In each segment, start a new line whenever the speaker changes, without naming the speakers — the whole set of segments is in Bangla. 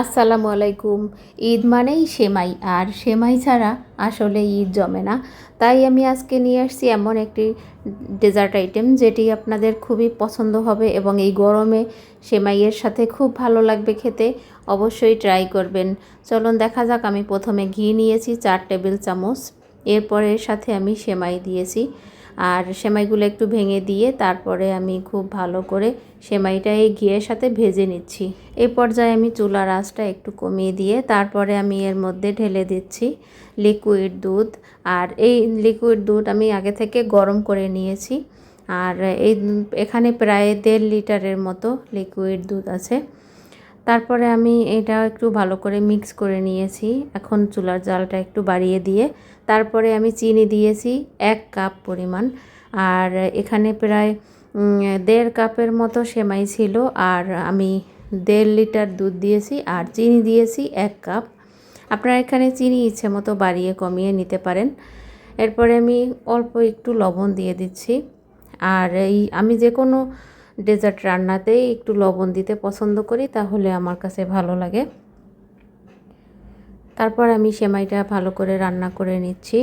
আসসালামু আলাইকুম। ঈদ মানেই সেমাই, আর সেমাই ছাড়া আসলে ঈদ জমে না। তাই আমি আজকে নিয়ে আসছি এমন একটি ডেজার্ট আইটেম যেটি আপনাদের খুবই পছন্দ হবে এবং এই গরমে সেমাইয়ের সাথে খুব ভালো লাগবে খেতে। অবশ্যই ট্রাই করবেন। চলুন দেখা যাক, আমি প্রথমে ঘি নিয়েছি, চার টেবিল চামচ। এরপরে এর সাথে আমি সেমাই দিয়েছি। আর সেমাইগুলো একটু ভেঙে দিয়ে তারপরে আমি খুব ভালো করে সেমাইটা এই ঘিয়ের সাথে ভেজে নিচ্ছি। এই পর্যায়ে আমি চুলার আঁচটা একটু কমিয়ে দিয়ে তারপরে আমি এর মধ্যে ঢেলে দিচ্ছি লিকুইড দুধ। আর এই লিকুইড দুধ আমি আগে থেকে গরম করে নিয়েছি। আর এই এখানে প্রায় দেড় লিটারের মতো লিকুইড দুধ আছে। তারপরে আমি এটা একটু ভালো করে মিক্স করে নিয়েছি। এখন চুলার জালটা একটু বাড়িয়ে দিয়ে তারপরে আমি চিনি দিয়েছি এক কাপ পরিমাণ। আর এখানে প্রায় দেড় কাপের মতো সেমাই ছিল। আর আমি দেড় লিটার দুধ দিয়েছি আর চিনি দিয়েছি এক কাপ। আপনারা এখানে চিনি ইচ্ছে মতো বাড়িয়ে কমিয়ে নিতে পারেন। এরপরে আমি অল্প একটু লবণ দিয়ে দিচ্ছি। আর এই, আমি যে কোনো ডেজার্ট রান্নাতেই একটু লবণ দিতে পছন্দ করি, তাহলে আমার কাছে ভালো লাগে। তারপর আমি সেমাইটা ভালো করে রান্না করে নিচ্ছি।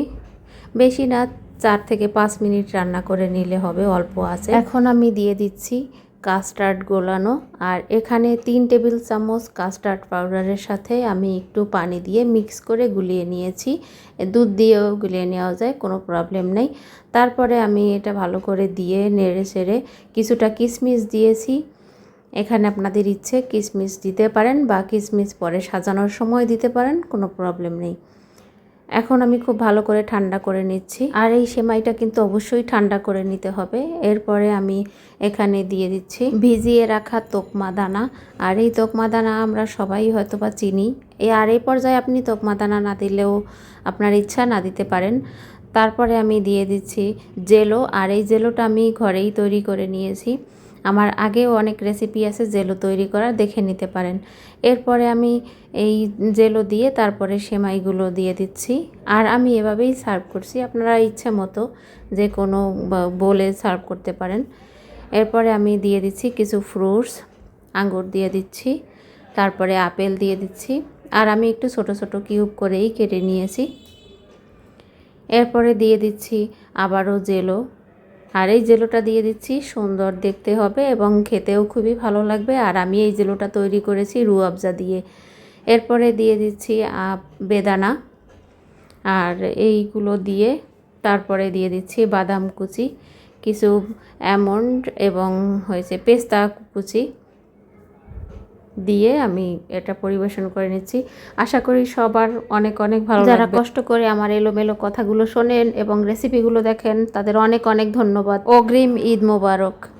বেশি না, চার থেকে পাঁচ মিনিট রান্না করে নিলে হবে, অল্প আছে। এখন আমি দিয়ে দিচ্ছি কাস্টার্ড গোলানো। আর এখানে তিন টেবিল চামচ কাস্টার্ড পাউডারের সাথে আমি একটু পানি দিয়ে মিক্স করে গুলিয়ে নিয়েছি। দুধ দিয়েও গুলিয়ে নেওয়া যায়, কোনো প্রবলেম নেই। তারপরে আমি এটা ভালো করে দিয়ে নেড়ে চেড়ে কিছুটা কিশমিশ দিয়েছি। এখানে আপনাদের ইচ্ছে কিশমিশ দিতে পারেন বা কিশমিশ পরে সাজানোর সময় দিতে পারেন, কোনো প্রবলেম নেই। এখন আমি খুব ভালো করে ঠান্ডা করে নিচ্ছি। আর এই সেমাইটা কিন্তু অবশ্যই ঠান্ডা করে নিতে হবে। এরপরে আমি এখানে দিয়ে দিচ্ছি ভিজিয়ে রাখা তোকমা দানা আর এই তোকমা দানা আমরা সবাই হয়তো বা চিনি। এই আর এই পর্যায়ে আপনি তোকমা দানা না দিলেও আপনার ইচ্ছা না দিতে পারেন। তারপরে আমি দিয়ে দিচ্ছি জেলো। আর এই জেলোটা আমি ঘরেই তৈরি করে নিয়েছি। আমার আগেও অনেক রেসিপি আছে জেলো তৈরি করার, দেখে নিতে পারেন। এরপরে আমি এই জেলো দিয়ে তারপরে সেমাইগুলো দিয়ে দিচ্ছি। আর আমি এভাবেই সার্ভ করছি, আপনারা ইচ্ছে মতো যে কোনো বলে সার্ভ করতে পারেন। এরপরে আমি দিয়ে দিচ্ছি কিছু ফ্রুটস আঙ্গুর দিয়ে দিচ্ছি, তারপরে আপেল দিয়ে দিচ্ছি। আর আমি একটু ছোট ছোট কিউব করেই কেটে নিয়েছি। এরপরে দিয়ে দিচ্ছি আবারও জেলো। আর এই জেলোটা দিয়ে দিচ্ছি, সুন্দর দেখতে হবে এবং খেতেও খুবই ভালো লাগবে। আর আমি এই জেলোটা তৈরি করেছি রু আবজা দিয়ে। এরপরে দিয়ে দিচ্ছি বেদানা। আর এইগুলো দিয়ে তারপরে দিয়ে দিচ্ছি বাদাম কুচি, কিছু অ্যামন্ড এবং হয়েছে পেস্তা কুচি। দিয়ে আমি এটা পরিবেশন করে নিচ্ছি। আশা করি সবার অনেক অনেক ভালো যারা কষ্ট করে আমার এলোমেলো কথাগুলো শোনেন এবং রেসিপিগুলো দেখেন তাদের অনেক অনেক ধন্যবাদ। অগ্রিম ঈদ মোবারক।